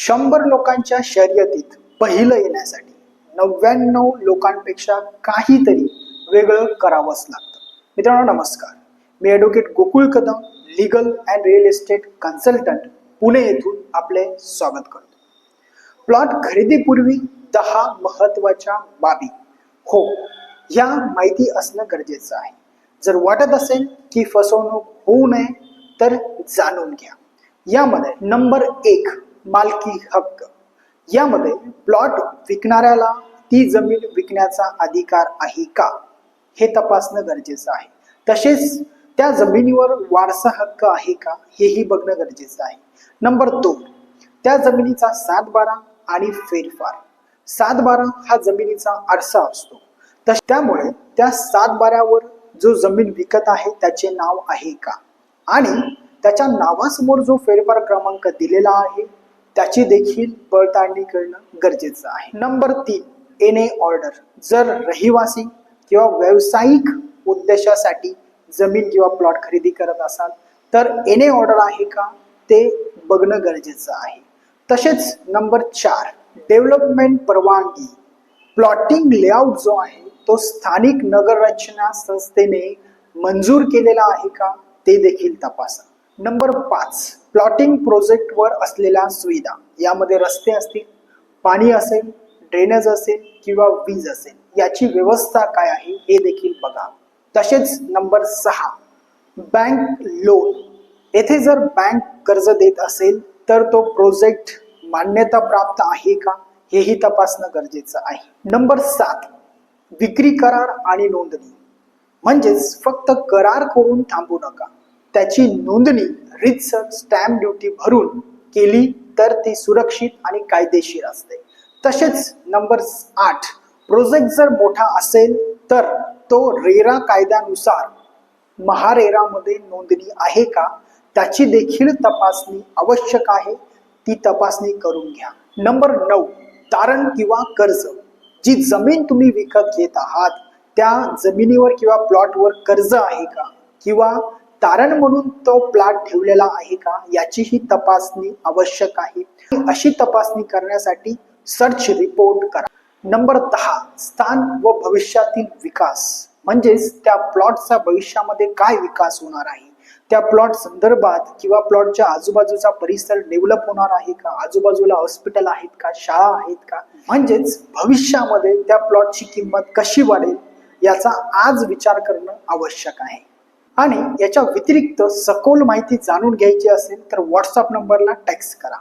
शंभर लोकांच्या शर्यतीत पहिलं येण्यासाठी नव्याण्णव लोकांपेक्षा काहीतरी वेगळं करावंच लागतं. मित्रांनो नमस्कार. मी advocate Gokul Kadam legal and real estate consultant Pune येथून आपले स्वागत करतो. प्लॉट खरेदीपूर्वी दहा महत्त्वाच्या बाबी. हो या माहिती असणं गरजेचं आहे. जर वाटत असेल की फसवणूक होऊ नये तर जाणून घ्या. यामध्ये नंबर एक मालकी हक्क. यामध्ये प्लॉट विकणाऱ्याला ती जमीन विकण्याचा अधिकार आहे का? हे तपासणं गरजेचं आहे. तसेच त्या जमिनीवर वारसा हक्क आहे का? हेही बघणं गरजेचं आहे. नंबर दोन त्या जमिनीचा सात बारा आणि फेरफार. सात बारा हा जमिनीचा आरसा असतो. तस त्यामुळे त्या सातबाऱ्यावर जो जमीन विकत आहे त्याचे नाव आहे का? आणि त्याच्या नावासमोर जो फेरफार क्रमांक दिलेला आहे त्याची देखील पडताळणी करणं गरजेचं आहे. नंबर तीन एन ए ऑर्डर जर रहिवासी किंवा व्यावसायिक उद्देशासाठी जमीन किंवा प्लॉट खरेदी करत असाल तर एन ए ऑर्डर आहे का? ते बघणं गरजेचं आहे. तसेच नंबर चार डेव्हलपमेंट परवानगी. प्लॉटिंग लेआउट जो आहे तो स्थानिक नगररचना संस्थेने मंजूर केलेला आहे का? ते देखील तपासा. नंबर पाच प्लॉटिंग प्रोजेक्टवर असलेल्या सुविधा. यामध्ये रस्ते असतील पाणी असेल ड्रेनेज असेल किंवा वीज असेल याची व्यवस्था काय आहे हे देखील बघा. तसेच नंबर सहा बँक लोन येथे जर बँक कर्ज देत असेल तर तो प्रोजेक्ट मान्यता प्राप्त आहे का? हेही तपासणं गरजेचं आहे. नंबर सात विक्री करार आणि नोंदणी. म्हणजेच फक्त करार करून थांबू नका. त्याची नोंदणी रितसर स्टॅम्प ड्युटी भरून केली तर ती सुरक्षित आणि कायदेशीर असते. तसेच नंबर आठ प्रोजेक्ट जर मोठा असेल तर तो रेरा कायद्यानुसार महारेरामध्ये नोंदणी आहे का? त्याची देखील तपासणी आवश्यक आहे. ती तपासणी करून घ्या. नंबर नऊ तारण किंवा कर्ज. जी जमीन तुम्ही विकत घेत आहात त्या जमिनीवर किंवा प्लॉटवर कर्ज आहे का? किंवा तारण म्हणून तो प्लॉट ठेवलेला आहे का याचीही तपासणी आवश्यक आहे. अशी तपासणी करण्यासाठी सर्च रिपोर्ट करा. नंबर दहा स्थान व भविष्यातील विकास. म्हणजेच त्या प्लॉटचा भविष्यामध्ये काय विकास होणार आहे? त्या प्लॉट संदर्भात किंवा प्लॉटच्या आजूबाजूचा परिसर डेव्हलप होणार आहे का? आजूबाजूला हॉस्पिटल आहेत का? शाळा आहेत का? म्हणजेच भविष्यामध्ये त्या प्लॉटची किंमत कशी वाढेल? याचा आज विचार करणं आवश्यक आहे. आणि याच्या व्यतिरिक्त सखोल माहिती जाणून घ्यायची असेल तर व्हॉट्सअप नंबरला टॅक्स करा.